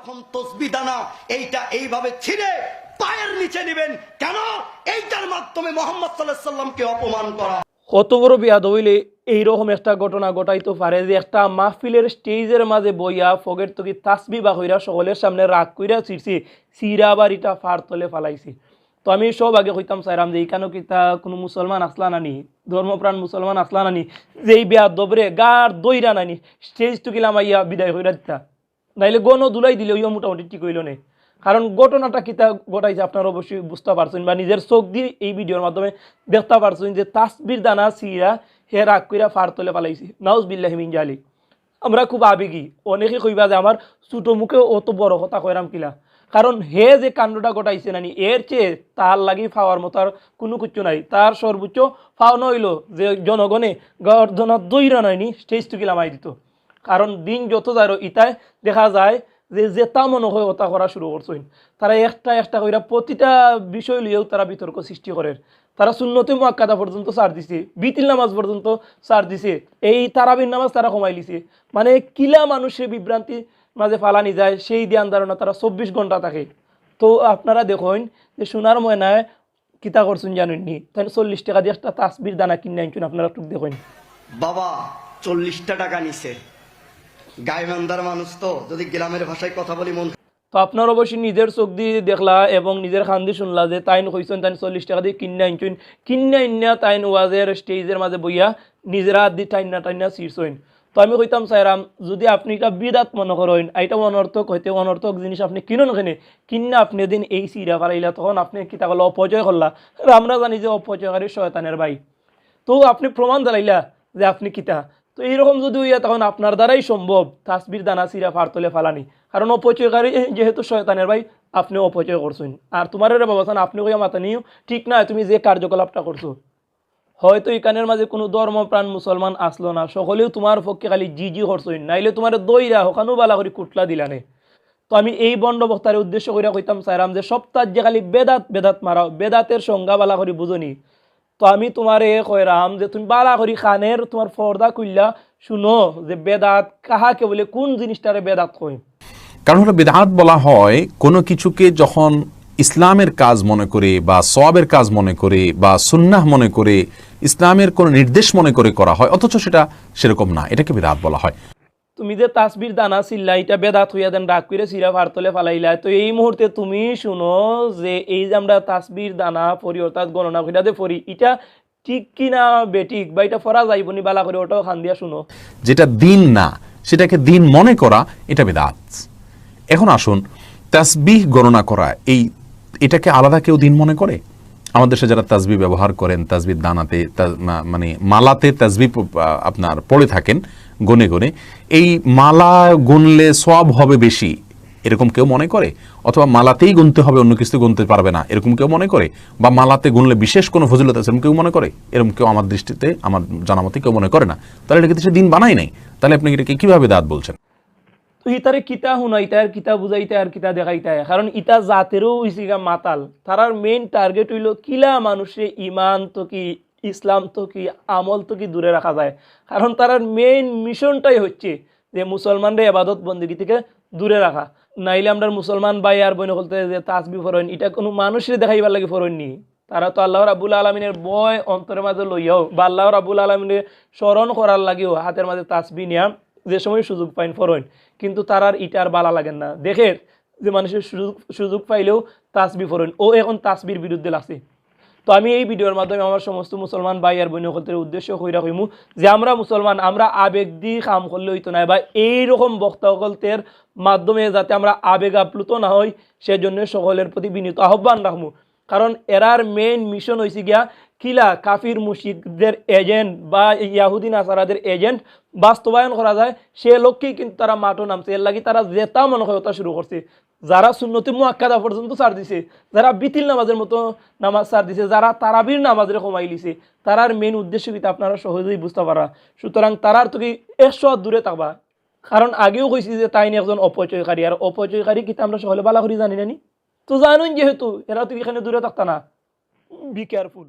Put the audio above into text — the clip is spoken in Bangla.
যখন তসবি দানা এইটা এইভাবে ছিঁড়ে পায়ের নিচে নেবেন, কেন? এইটার মাধ্যমে মোহাম্মদ সাল্লাহ সাল্লামকে অপমান করা। কত বড় বিয়াদ হইলে এইরকম একটা ঘটনা ঘটাইতে পারে যে একটা মাহফিলের স্টেজের মাঝে বইয়া ফগের তকি তাসবি বা হইরা সকলের সামনে রাগ কইরা ছিড়ছি সিরা বাড়িটা ফার তলে ফালাইছি। তো আমি সব আগে কইতাম চাইরাম যে এইখানে কি তা কোনো মুসলমান আসলা নানি ধর্মপ্রাণ মুসলমান আসলা নানি যে এই বিয়া দবরে গার দইরা নানি স্টেজ টুকিলাম আইয়া বিদায় হইরা দিতা। নাইলে গণ দুলাই দিলে ওইও মোটামুটি ঠিক হইল নে। কারণ ঘটনাটা কিতা ঘটাইছে আপনারা অবশ্যই বুঝতে পারছেন বা নিজের চোখ দিয়ে এই ভিডিওর মাধ্যমে দেখতে পারছেন যে তাসবির দানা সিরা হে রাগ কইরা ফার তলে পালাইছি। নাউজ বিল্লাহি মিন জালি আমরা খুব আবেগী। অনেকে কইবা যে আমার ছোটো মুখে অত বড় কথা কইরাম কিলা। কারণ হে যে কাণ্ডটা ঘটাইছে নানি, এর চেয়ে তার লাগি ফাওয়ার মতো আর কোনো কিছু নাই। তার সর্বোচ্চ ফাওয়ানো হইল যে জনগণে গর্দনা দইরা নয়নি স্টেজ টুকি লামাই দিত। কারণ দিন যত যায় ইতায় দেখা যায় যে জেতা মনে হয় ওটা করা শুরু করছেন। তারা একটা একটা কইরা প্রতিটা বিষয় লিয়েও তারা বিতর্ক সৃষ্টি করে তারা শূন্যতে মোয়াক্কাদা পর্যন্ত সার দিছে, বিতিল নামাজ পর্যন্ত সার দিছে, এই তারাবির নামাজ তারা কমাই লিছে। মানে কিলা মানুষের বিভ্রান্তি মাঝে ফালানি যায়, সেই ধ্যান ধারণা তারা চব্বিশ ঘণ্টা থাকে। তো আপনারা দেখুন যে সোনার ময়নায় কিতা করছেন জানেননি? তাই চল্লিশ টাকা দিয়ে একটা তাসবির দানা কিনে আনছেন, আপনারা একটু দেখুন। বাবা, চল্লিশটা টাকা নিছে। গাইবান্ধার মানুষ তো, যদি গ্রামের ভাষায় কথা বলি মন তো আপনার অবশ্যই নিজের চোখ দিয়ে দেখলা এবং নিজের শুনলা যে তাইন চল্লিশ টাকা দিয়ে কিনে আনছেন। কিনে আনিয়া তাইন ওয়াজের স্টেজের মাঝে বইয়া নিজেরা দিয়ে টাইনা টাইনা তো আমি কইতাম যদি আপনি এটা বিদাত মনে করেন অনর্থক হইতে অনর্থক জিনিস আপনি কিনুন ওখানে কিনে আপনি দিন এই সিরা ফালাইলা, তখন আপনি কিতা করল অপচয় করলা। আমরা জানি যে অপচয়কারী শয়তানের ভাই। তো আপনি প্রমাণ দিলাইলা যে আপনি কিতা। তো এইরকম যদি হইয়া তখন আপনার দ্বারাই সম্ভব। তাসবির, দানা, সিরা ফারতলে ফালানি। কারণ অপচয়কারী যেহেতু শয়তানের ভাই আপনি অপচয় করছেন। আর তোমার রে বাবা আপনি কইয়া মাথা নিও, ঠিক না, তুমি যে কার্যকলাপটা করছ। হয়তো এখানের মাঝে কোনো ধর্মপ্রাণ মুসলমান আসলো না। সকলেও তোমার পক্ষে খালি জি জি করছইন নাইলে তোমার দইরা ওখানেও বালা করে কুটলা দিলানে তো আমি এই বন্ড বক্তার উদ্দেশ্য করে কইতাম চাইরাম যে সপ্তাহ যে খালি বেদাত বেদাত মারাও, বেদাতের সংজ্ঞা বালা করে বুঝনি তো আমি তোমার এ কইরাম যে তুমি বালা করি খানের, তোমার ফর্দা কইলা শুনো যে বেদাত কাহাকে বলে, কোন জিনিসটারে বেদাত কই কারণ হলো বেদাত বলা হয় কোনো কিছুকে যখন ইসলামের কাজ মনে করে বা সওয়াবের কাজ মনে করে বা সুন্নাহ মনে করে, ইসলামের কোনো নির্দেশ মনে করে করা হয়, অথচ সেটা সেরকম না, এটাকে বেদাত বলা হয়। তুমি যে তাসবির দানা চিল্লা এটা বেদাত হইয়া দেন রাগ করে সিরা ফারতলে ফালাইলা। তো এই মুহূর্তে তুমি শুনো যে এই যে আমরা তাসবির দানা পড়ি অর্থাৎ গণনা কইরা যে পড়ি এটা ঠিক কি না বেঠিক বা এটা ফরা যাইবনি বালা করে ওটাও খান দিয়া শুনো। যেটা দিন না সেটাকে দিন মনে করা এটা বেদাত। এখন আসুন তাসবিহ গণনা করা এই এটাকে আলাদা কেউ দিন মনে করে? আমাদের দেশে যারা তাসবি ব্যবহার করেন তাসবির দানাতে মানে মালাতে আ, আপনার পড়ে থাকেন গনে গনে, এই মালা গুনলে সব হবে বেশি, এরকম কেউ মনে করে? অথবা মালাতেই গুনতে হবে, অন্য কিছু গুনতে পারবে না, এরকম কেউ মনে করে? বা মালাতে গুনলে বিশেষ কোনো ফজিলত আছে, এরকম কেউ মনে করে? এরকম কেউ আমার দৃষ্টিতে, আমার জানা মতে কেউ মনে করে না। তাহলে এটাকে সে দিন বানাই নাই? তাহলে আপনি এটাকে কীভাবে দাঁত বলছেন? তো ইতারে কিতা শুনাইতে আর কিতা বুঝাইতে আর কিতা দেখাইতে কারণ ইতা জাতেরও মাতাল। তারার মেইন টার্গেট হইল কিলা মানুষে ইমান তো কি ইসলাম তো কি, আমল তো কি দূরে রাখা যায়? কারণ তারার মেইন মিশনটাই হচ্ছে যে মুসলমানরা এবাদত বন্দিগি থেকে দূরে রাখা। নাইলে আমরা মুসলমান ভাই আর বোন বলতে যে তাসবি ফরইন এটা কোনো মানুষের দেখাইবার লাগে ফরইন নি তারা তো আল্লাহ রাবুল আলমিনের বয় অন্তরের মাঝে লইয়াও বা আল্লাহ রাবুল আলমিনের স্মরণ করার লাগেও হাতের মাঝে তাসবি নিয়া যে সময় সুযোগ পাইন ফরইন কিন্তু তার আর ইটার বালা লাগেন না। দেখে যে মানুষের সুযোগ সুযোগ পাইলেও তাসবি ফরইন ও এখন তাসবির বিরুদ্ধে লাগছে। তো আমি এই ভিডিওর মাধ্যমে আমার সমস্ত মুসলমান ভাই আর বোন সকলের উদ্দেশ্য কইরা কইমু যে আমরা মুসলমান, আমরা আবেগ দিয়ে কাম করলে হইতো না। বা এইরকম বক্তা সকলদের মাধ্যমে যাতে আমরা আবেগ আপ্লুত না হই, সেজন্য সকলের প্রতি বিনীত আহ্বান রাখমু। কারণ এরার মেইন মিশন হয়েছে গিয়া কিলা কাফির মুশিকদের এজেন্ট বা ইয়াহুদিন আসারাদের এজেন্ট বাস্তবায়ন করা যায়। সে লক্ষ্যেই কিন্তু তারা মাঠও নামছে। এর লাগি তারা জেতা মনে হয় শুরু করছে। যারা সুন্নতি মুয়াক্কাদা পর্যন্ত ছাড় দিছে, যারা বিতিল নামাজের মতো নামাজ ছাড় দিছে, যারা তারাবির নামাজের কমাই লিছে, তারার মেন উদ্দেশ্য কিন্তু আপনারা সহজেই বুঝতে পারা। সুতরাং তারার তো কি একশো দূরে থাকবা। কারণ আগেও কইছি যে তাই একজন অপচয়কারী, আর অপচয়কারী কিন্তু আমরা সকলে বালা করি জানি নানি তো জানুন যেহেতু, এরা তো এখানে দূরে থাকতা না। Be careful